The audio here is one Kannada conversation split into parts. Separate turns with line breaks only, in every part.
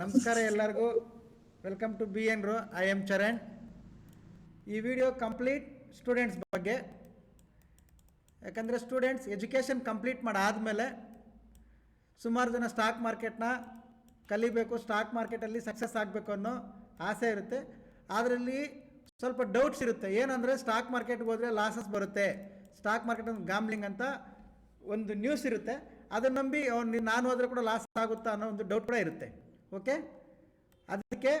ನಮಸ್ಕಾರ ಎಲ್ಲರಿಗೂ. ವೆಲ್ಕಮ್ ಟು ಬಿ ಎನ್ ರೋ ಐ ಎಂ ಚರಣ್ ಈ ವಿಡಿಯೋ ಕಂಪ್ಲೀಟ್ ಸ್ಟೂಡೆಂಟ್ಸ್ ಬಗ್ಗೆ. ಯಾಕಂದರೆ ಸ್ಟೂಡೆಂಟ್ಸ್ ಎಜುಕೇಷನ್ ಕಂಪ್ಲೀಟ್ ಮಾಡಾದಮೇಲೆ ಸುಮಾರು ಜನ ಸ್ಟಾಕ್ ಮಾರ್ಕೆಟ್ನ ಕಲಿಬೇಕು ಸ್ಟಾಕ್ ಮಾರ್ಕೆಟಲ್ಲಿ ಸಕ್ಸಸ್ ಆಗಬೇಕು ಅನ್ನೋ ಆಸೆ ಇರುತ್ತೆ. ಅದರಲ್ಲಿ ಸ್ವಲ್ಪ ಡೌಟ್ಸ್ ಇರುತ್ತೆ. ಏನಂದರೆ ಸ್ಟಾಕ್ ಮಾರ್ಕೆಟ್ಗೆ ಹೋದರೆ ಲಾಸಸ್ ಬರುತ್ತೆ. ಸ್ಟಾಕ್ ಮಾರ್ಕೆಟ್ ಒಂದು ಗಾಮ್ಲಿಂಗ್ ಅಂತ ಒಂದು ನ್ಯೂಸ್ ಇರುತ್ತೆ. ಅದನ್ನು ನಂಬಿ ಅವ್ನು ನಾನು ಹೋದರೆ ಕೂಡ ಲಾಸ್ ಆಗುತ್ತಾ ಅನ್ನೋ ಒಂದು ಡೌಟ್ ಕೂಡ ಇರುತ್ತೆ. ಓಕೆ? ಅದಕ್ಕೆ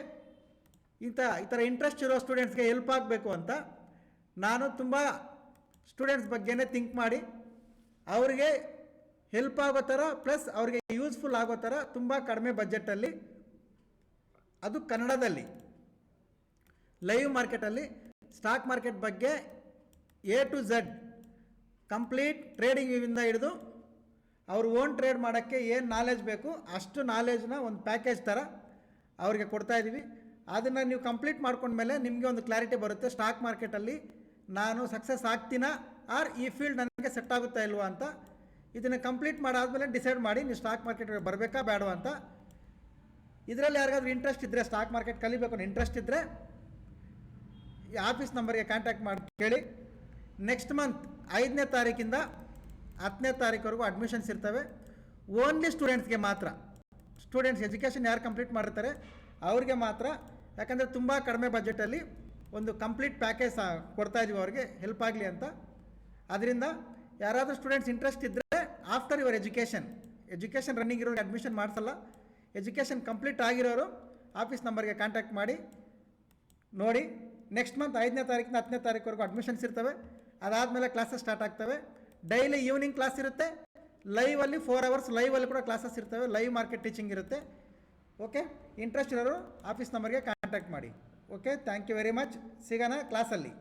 ಇಂಥ, ಈ ಥರ ಇಂಟ್ರೆಸ್ಟ್ ಇರೋ ಸ್ಟೂಡೆಂಟ್ಸ್ಗೆ ಹೆಲ್ಪ್ ಆಗಬೇಕು ಅಂತ ನಾನು ತುಂಬ ಸ್ಟೂಡೆಂಟ್ಸ್ ಬಗ್ಗೆನೇ ಥಿಂಕ್ ಮಾಡಿ, ಅವರಿಗೆ ಹೆಲ್ಪ್ ಆಗೋ ಥರ ಪ್ಲಸ್ ಅವ್ರಿಗೆ ಯೂಸ್ಫುಲ್ ಆಗೋ ಥರ ತುಂಬ ಕಡಿಮೆ ಬಜೆಟಲ್ಲಿ ಅದು ಕನ್ನಡದಲ್ಲಿ. ಲೈವ್ ಮಾರ್ಕೆಟಲ್ಲಿ ಸ್ಟಾಕ್ ಮಾರ್ಕೆಟ್ ಬಗ್ಗೆ A to Z complete trading ಇಂದ ಹಿಡಿದು ಅವ್ರು ಓನ್ ಟ್ರೇಡ್ ಮಾಡೋಕ್ಕೆ ಏನು ನಾಲೆಜ್ ಬೇಕು, ಅಷ್ಟು ನಾಲೆಜ್ನ ಒಂದು ಪ್ಯಾಕೇಜ್ ಥರ ಅವ್ರಿಗೆ ಕೊಡ್ತಾ ಇದ್ದೀವಿ ಅದನ್ನು ನೀವು ಕಂಪ್ಲೀಟ್ ಮಾಡ್ಕೊಂಡ್ಮೇಲೆ ನಿಮಗೆ ಒಂದು ಕ್ಲಾರಿಟಿ ಬರುತ್ತೆ ಸ್ಟಾಕ್ ಮಾರ್ಕೆಟಲ್ಲಿ ನಾನು ಸಕ್ಸಸ್ ಆಗ್ತೀನಾ ಆರ್ ಈ ಫೀಲ್ಡ್ ನನಗೆ ಸೆಟ್ ಆಗುತ್ತಾ ಇಲ್ವಾ ಅಂತ. ಇದನ್ನು ಕಂಪ್ಲೀಟ್ ಮಾಡಾದಮೇಲೆ ಡಿಸೈಡ್ ಮಾಡಿ ನೀವು ಸ್ಟಾಕ್ ಮಾರ್ಕೆಟ್ಗೆ ಬರಬೇಕಾ, ಬೇಡವಾ ಅಂತ. ಇದರಲ್ಲಿ ಯಾರಿಗಾದ್ರೂ ಇಂಟ್ರೆಸ್ಟ್ ಇದ್ದರೆ ಸ್ಟಾಕ್ ಮಾರ್ಕೆಟ್ ಕಲಿಬೇಕು ಅನ್ನೋ ಇಂಟ್ರೆಸ್ಟ್ ಇದ್ದರೆ ಆಫೀಸ್ ನಂಬರ್ಗೆ ಕಾಂಟ್ಯಾಕ್ಟ್ ಮಾಡಿ ಕೇಳಿ. ನೆಕ್ಸ್ಟ್ ಮಂತ್ ಐದನೇ ತಾರೀಕಿಂದ ಹತ್ತನೇ ತಾರೀಕುವರೆಗೂ ಅಡ್ಮಿಷನ್ಸ್ ಇರ್ತವೆ. ಓನ್ಲಿ ಸ್ಟೂಡೆಂಟ್ಸ್ಗೆ ಮಾತ್ರ. ಸ್ಟೂಡೆಂಟ್ಸ್ ಎಜುಕೇಷನ್ ಯಾರು ಕಂಪ್ಲೀಟ್ ಮಾಡಿರ್ತಾರೆ? ಅವ್ರಿಗೆ ಮಾತ್ರ. ಯಾಕಂದರೆ ತುಂಬ ಕಡಿಮೆ ಬಜೆಟಲ್ಲಿ ಒಂದು ಕಂಪ್ಲೀಟ್ ಪ್ಯಾಕೇಜ್ ಕೊಡ್ತಾ ಇದೀವಿ ಅವ್ರಿಗೆ ಹೆಲ್ಪ್ ಆಗಲಿ ಅಂತ. ಅದರಿಂದ ಯಾರಾದರೂ ಸ್ಟೂಡೆಂಟ್ಸ್ ಇಂಟ್ರೆಸ್ಟ್ ಇದ್ದರೆ after your education education running ಇರೋರಿಗೆ ಅಡ್ಮಿಷನ್ ಮಾಡಿಸಲ್ಲ. ಎಜುಕೇಷನ್ ಕಂಪ್ಲೀಟ್ ಆಗಿರೋರು ಆಫೀಸ್ ನಂಬರ್ಗೆ ಕಾಂಟ್ಯಾಕ್ಟ್ ಮಾಡಿ, ನೋಡಿ. ನೆಕ್ಸ್ಟ್ ಮಂತ್ ಐದನೇ ತಾರೀಕಿನ ಹತ್ತನೇ ತಾರೀಕುವರೆಗೂ ಅಡ್ಮಿಷನ್ಸ್ ಇರ್ತವೆ. ಅದಾದಮೇಲೆ ಕ್ಲಾಸಸ್ ಸ್ಟಾರ್ಟ್ ಆಗ್ತವೆ. ಡೈಲಿ ಈವ್ನಿಂಗ್ ಕ್ಲಾಸ್ ಇರುತ್ತೆ. ಲೈವಲ್ಲಿ ಫೋರ್ ಅವರ್ಸ್ ಲೈವಲ್ಲಿ ಕೂಡ ಕ್ಲಾಸಸ್ ಇರ್ತವೆ. ಲೈವ್ ಮಾರ್ಕೆಟ್ ಟೀಚಿಂಗ್ ಇರುತ್ತೆ. ಓಕೆ ಇಂಟ್ರೆಸ್ಟ್ ಇರೋರು ಆಫೀಸ್ ನಂಬರ್ಗೆ ಕಾಂಟ್ಯಾಕ್ಟ್ ಮಾಡಿ. Okay thank you very much ಸಿಗೋಣ ಕ್ಲಾಸಲ್ಲಿ